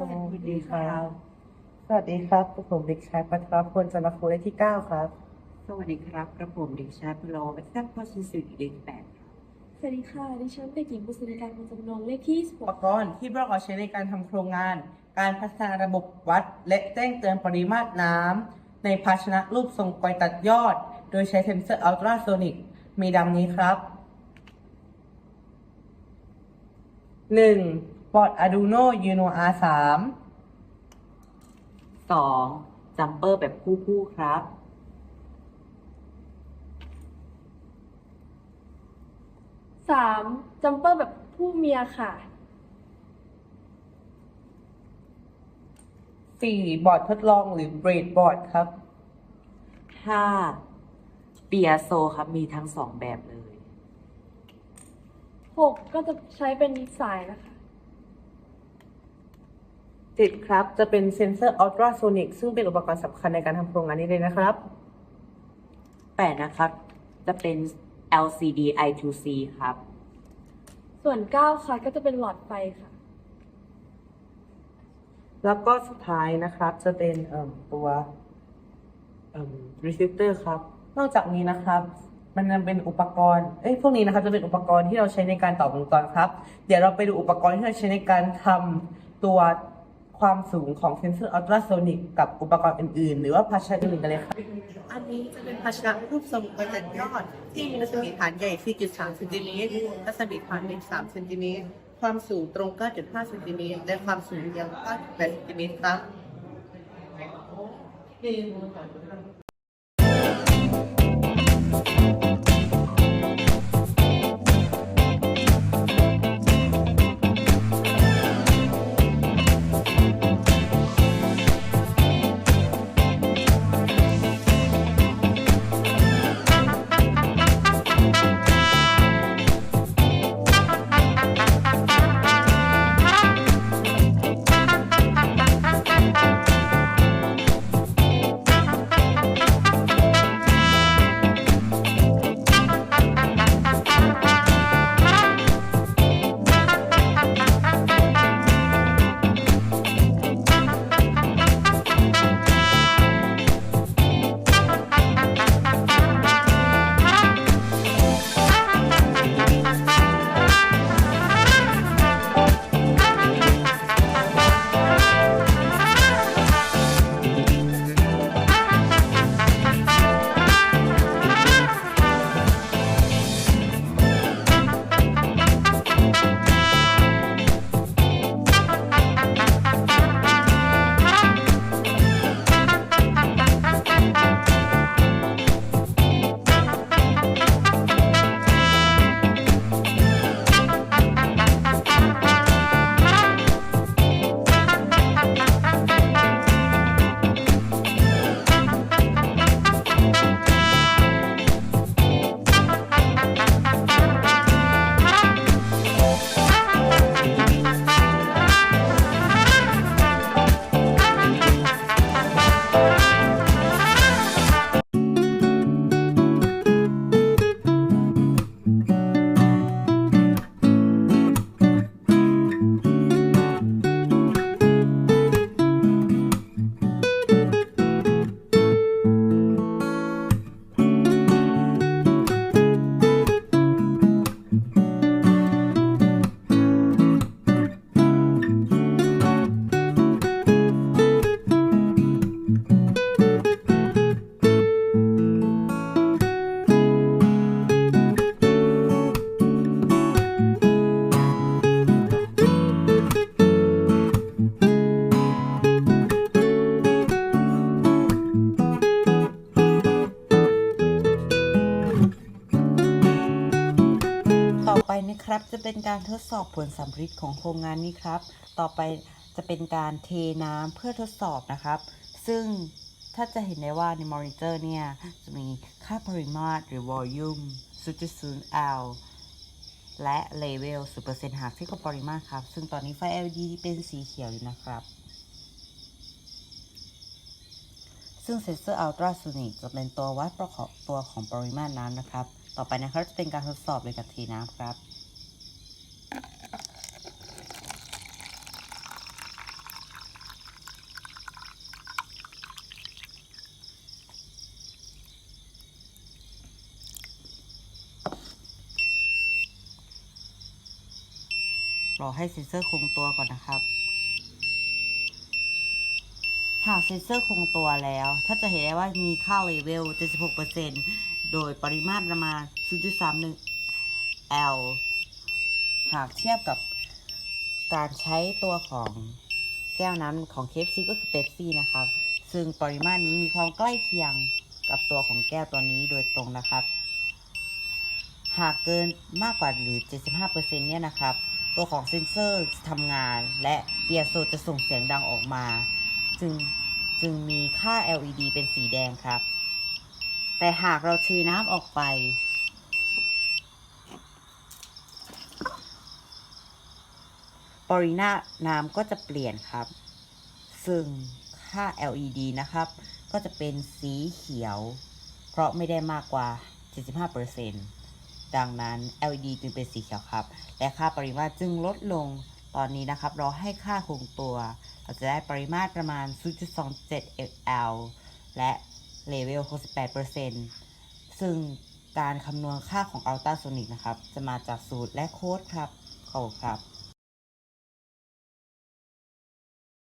วัสดีครับ สวัสดีครับผมเด็กชายพัทรพลจันทร์คูเลขที่เก้าครับ สวัสดีครับกระผมเด็กชายพโลวัฒนพศิสิริเด็กแปดสวัสดีค่ะ ดิฉันเด็กหญิงบุษริการคงจำนงเลขที่อุปกรณ์ที่ประกอบใช้ในการทำโครงงาน การพัฒนาระบบวัด และแจ้งเตือนปริมาตรน้ำในภาชนะรูปทรงกอยตัดยอด โดยใช้เซ็นเซอร์อัลตราโซนิกมีดังนี้ครับ 1. ปอด Arduino Uno R3 สองจัมเปอร์แบบคู่คู่ๆครับ16 3. จัมเปอร์แบบผู้เมียค่ะ 4. บอร์ดทดลองหรือ Breadboard ครับห้าเปียโซครับ มีทั้งสองแบบเลย 6. ก็จะใช้เป็นสายนะคะ 7. ครับ จะเป็นเซ็นเซอร์อัลตราโซนิกซึ่งเป็นอุปกรณ์สำคัญในการทำโครงงานนี้เลยนะครับแปดนะครับ จะเป็น LCD I2C ครับ ส่วน 9 ค่ะ ก็จะเป็นหลอดไฟค่ะ แล้วก็สุดท้ายนะครับ จะเป็นเอ่มตัวเอ่ม resistor ครับ นอกจากนี้นะครับมันยังเป็นอุปกรณ์ เอ้ย พวกนี้นะครับจะเป็นอุปกรณ์ที่เราใช้ในการต่อวงจรครับ เดี๋ยวเราไปดูอุปกรณ์ที่เราใช้ในการทำตัว ความสูงของเซนเซอร์อัลตราโซนิกกับอุปกรณ์อื่นๆ หรือว่าภาชนะอื่นกันเลยครับอันนี้จะเป็นภาชนะรูปทรงกระจัดยอด ที่มีรัศมีฐานใหญ่ 4.3เซนติเมตรรัศมีฐานเล็ก3เซนติเมตรความสูงตรง 9.5เซนติเมตรและความสูงเอียง9.8เซนติเมตรครับต่อ จะเป็นการทดสอบผลสัมฤทธิ์ของโครงงานนี้ครับ ต่อไปจะเป็นการเทน้ำเพื่อทดสอบนะครับ ซึ่งถ้าจะเห็นได้ว่าในมอนิเตอร์เนี่ย จะมีค่าปริมาตรหรือ volume 0.0 L และ level 0%หากเทียบกับปริมาตรครับ ซึ่งตอนนี้ไฟ LED เป็นสีเขียวอยู่นะครับ ซึ่งเซนเซอร์อัลตราโซนิกจะเป็นตัววัดประกอบตัวของปริมาตรน้ำนะครับ ต่อไปนะครับจะเป็นการทดสอบเลยกับเทน้ำครับ รอให้เซนเซอร์คงตัวก่อนนะครับ หากเซนเซอร์คงตัวแล้ว ถ้าจะเห็นได้ว่ามีค่าเลเวล 76%โดยปริมาตรประมาณ 0.31 L หากเทียบกับการใช้ตัวของแก้วน้ำของ KFC ก็คือเ e p ซี่นะครับ ซึ่งปริมาตรนี้มีความใกล้เคียงกับตัวของแก้วตัวนี้โดยตรงนะครับ หากเกินมากกว่าหรือ 75%เนี่ยนะครับ ตัวของเซนเซอร์ทำงาน และเปียโซจะส่งเสียงดังออกมา จึงจึงมีค่า LED เป็นสีแดงครับ แต่หากเราเทน้ำออกไป ปริมาตรน้ำก็จะเปลี่ยนครับ ซึ่งค่า LED นะครับ ก็จะเป็นสีเขียว เพราะไม่ได้มากกว่า 75% ดังนั้น LED จึงเป็นสีเขียวครับ และค่าปริมาตรจึงลดลง ตอนนี้นะครับ เราให้ค่าคงตัว เราจะได้ปริมาตรประมาณ 0.27 L และเลเวล 68%ซึ่งการคำนวณค่าของอัลตราโซนิกนะครับ จะมาจากสูตรและโค้ดครับขอบคุณครับ